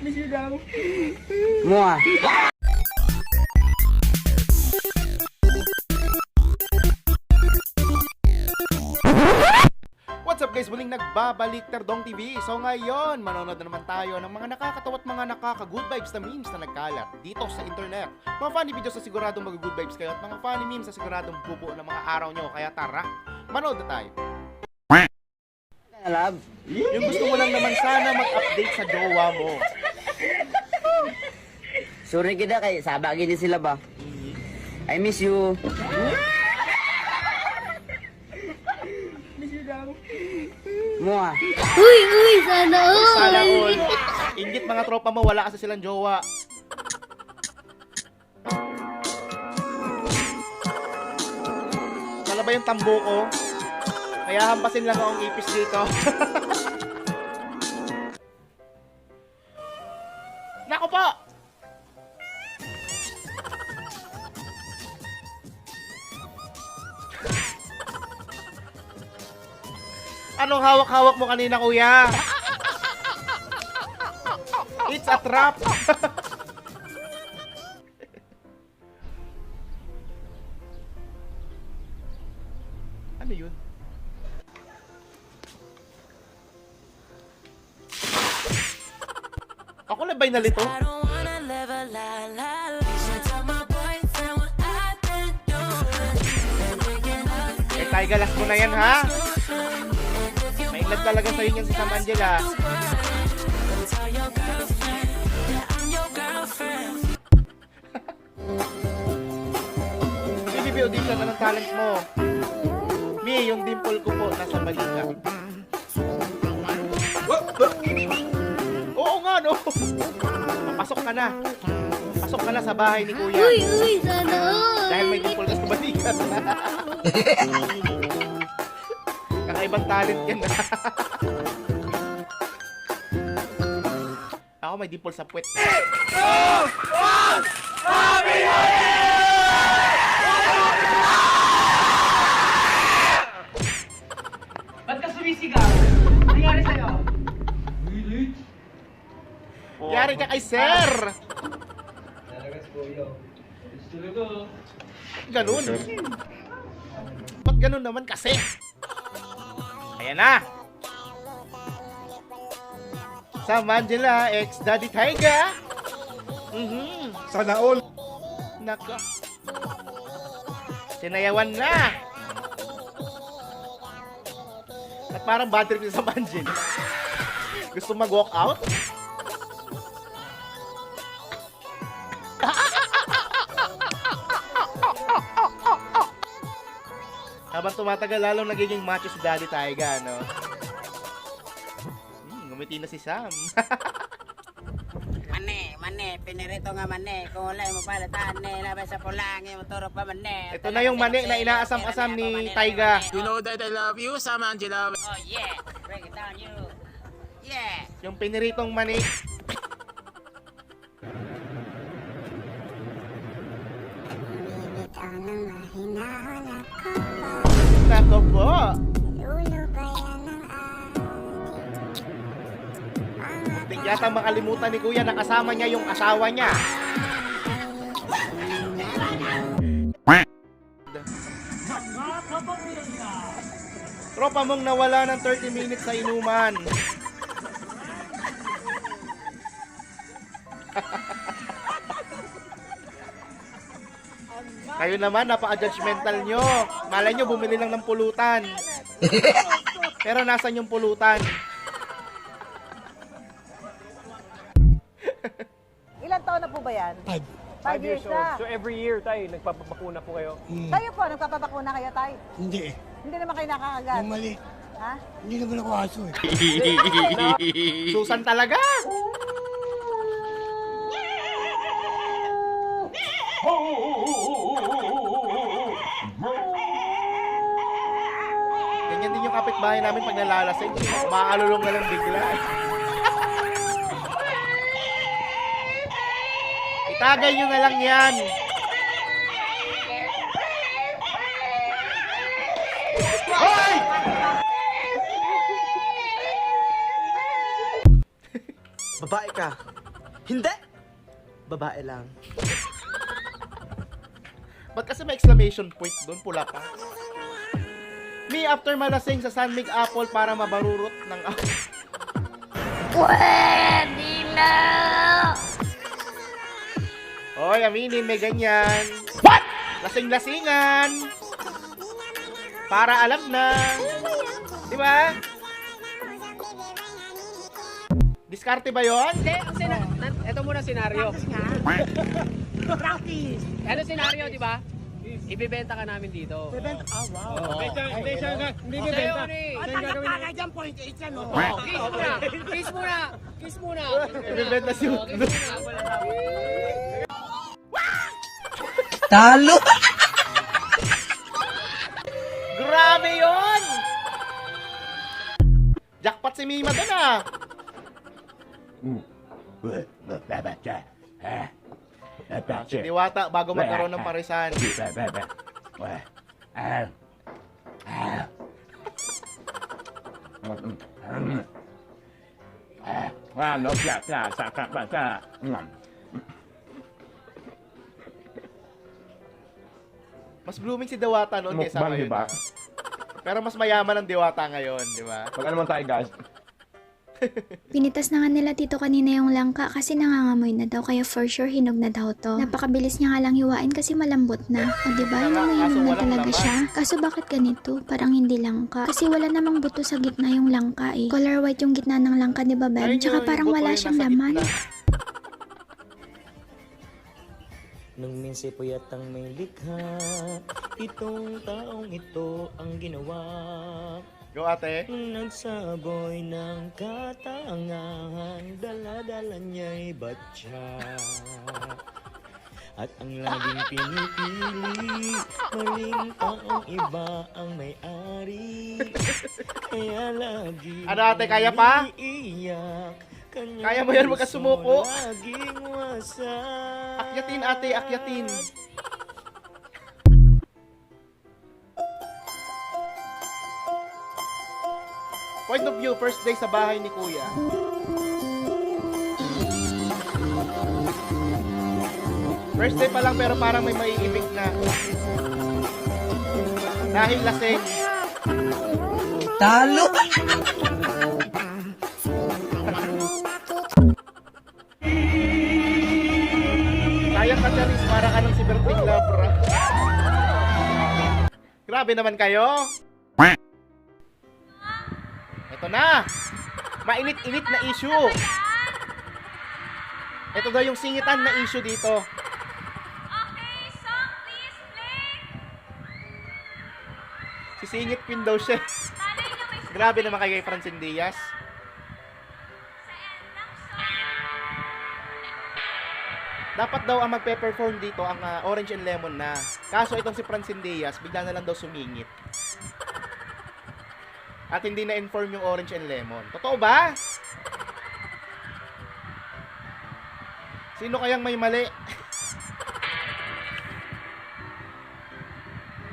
Miss you daw. What's up guys? Muling nagbabalik Terdong TV. So ngayon, manonood na naman tayo ng mga nakakatawa at mga nakaka-good vibes na memes na nagkalat dito sa internet. Mga funny videos na siguradong mag-good vibes kayo at mga funny memes na siguradong bubuo ng mga araw nyo. Kaya tara, manood na tayo. Love. Yung gusto mo lang naman sana mag-update sa jowa mo. Sorry kita kay sabagi ni sila ba. I miss you. Miss you daw. Mua. Uy, uy, sana all. Sana all. Ingit mga tropa mo, wala kasi silang jowa. Wala ba yung tambo ko? Kaya hampasin lang akong ipis dito. Nako po! Anong hawak-hawak mo kanina, kuya? It's a trap! thinking of Eh, tayo galas mo na yan, ha? May love talaga sa'yo yan si Sam Angela. girlfriend. Bibibio din ka ng talent mo. Mi, yung dimple ko po, nasa balita. Pasok ka na. Pasok ka na sa bahay ni Kuya. Uy, uy, sana all. Dahil may dimple ka sa balikat. Kakaibang talent yan. Ako may dimple sa puwet. Ba't Yari ka kay Sir! Ganun. Ba't ganun naman kasi? Ayan na! Sa Angela, ex Daddy Taiga. Mhm. Sana all. Naka. Sinayawan na. At parang bad trip sa Angela. Gusto mag-walk out? Habang tumatagal, lalong nagiging macho si Daddy Taiga, no? Hmm, ngumiti na si Sam. Mane, mane, pinirito nga mane. Kung wala mo palatan, ne, labas sa pulang, yung turok pa mane. Ito na yung mani na inaasam-asam ni Taiga. You know that I love you, Sam Angela. Oh yeah, break it down you. Yeah. Yung piniritong mani. Yata makalimutan ni Kuya na kasama niya yung asawa niya. Tropa mong nawala ng 30 minutes sa inuman. Kayo naman, napaka-judgmental nyo. Malay nyo, bumili lang ng pulutan. Pero nasan yung pulutan? Ba yan? Five. Five years na. So every year tayo, nagpapabakuna po kayo. Kayo po, nagpapabakuna kayo, tay? Hindi. Hindi naman kayo nakakagat. Yung mali. Ha? Hindi naman ako aso eh. Susan talaga! Ganyan din yung kapitbahay namin pag nalalasing. Maaalulong na lang bigla. Itagay nyo na lang yan. Hoy! Babae ka. Hindi! Babae lang. Ba't kasi may exclamation point doon? Pula pa. Me after malasing sa San Mig Apple para mabarurot ng Pwede na! Hoy, aminin, may ganyan. What? Lasing-lasingan. Para alam na. Di ba? Diskarte ba yon? Hindi, ang nan- Ito muna senaryo. Practice! Ano senaryo, di ba? Ibibenta ka namin dito. Ibibenta? Ah, wow. Hindi siya, hindi siya, hindi bibenta. Sa'yo gagawin na. dyan, point 8 yan, oh. Kiss muna! Kiss muna! Kiss muna! Ibibenta si Oh, kiss muna. Talo! Grabe yon! Jackpot si Mima doon ah! Si Diwata bago magkaroon ng parisan. Mas blooming si Diwata noon kaysa Mukbang, ngayon. di ba? ah. Pero mas mayaman ang Diwata ngayon, di ba? Mag ano man tayo guys? Pinitas na nga nila tito kanina yung langka kasi nangangamoy na daw kaya for sure hinog na daw to. Napakabilis niya nga lang hiwain kasi malambot na. O diba, na Kaso hinog na talaga laman. siya. Kaso bakit ganito? Parang hindi langka. Kasi wala namang buto sa gitna yung langka eh. Color white yung gitna ng langka, di ba, Ayun Ben? Tsaka yung parang wala yung siyang laman. Nung minsan puyat ang may likha, itong taong ito ang ginawa. Go ate. Nagsaboy ng katangahan, dala-dala niya'y batya. At ang laging pinipili, maling taong iba ang may-ari. Kaya lagi Ano, ate, kaya pa? Iiyak, Kaya mo yan, wag ka sumuko. Laging wasak. Akyatin ate, akyatin. Point of view, first day sa bahay ni Kuya. First day pa lang pero parang may maiibig na. Dahil lasing. Talo! Berting Labra. Grabe naman kayo. Ito na. Mainit-init na issue. Ito daw yung singitan na issue dito. Sisingit Queen daw siya. Grabe naman kay Francine Diaz. Dapat daw ang magpe-perform dito ang ah, Orange and Lemon na. Kaso itong si Francine Diaz, bigla na lang daw sumingit. At hindi na-inform yung Orange and Lemon. Totoo ba? Sino kayang may mali?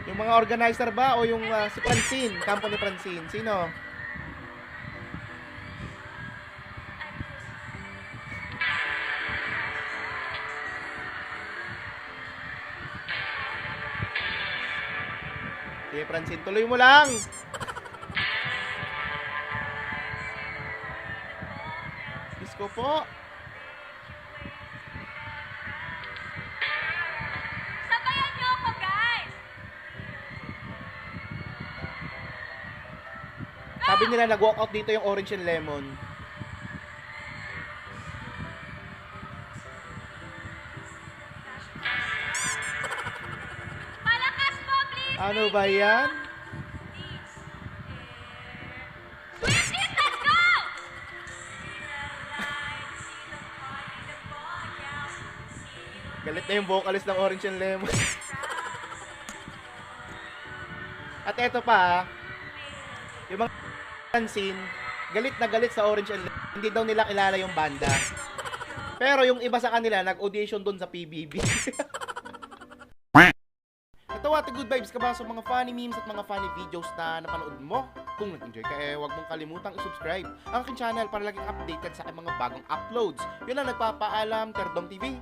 yung mga organizer ba o yung ah, si Francine, kampo ni Francine? Sino? Francine, tuloy mo lang. Ko po. Sabayan niyo ako, guys! Sabi nila nag-walk out dito yung orange and lemon. Ano ba yan? Galit na yung vocalist ng orange and lemon. At eto pa, ah. yung mga Francine, galit na galit sa orange and lemon. Hindi daw nila kilala yung banda. Pero yung iba sa kanila, nag-audition doon sa PBB. Good Vibes ka ba sa mga funny memes at mga funny videos na napanood mo? Kung nag-enjoy ka eh, huwag mong kalimutang i-subscribe ang aking channel para laging updated sa mga bagong uploads. Yun lang nagpapaalam, Terdong TV.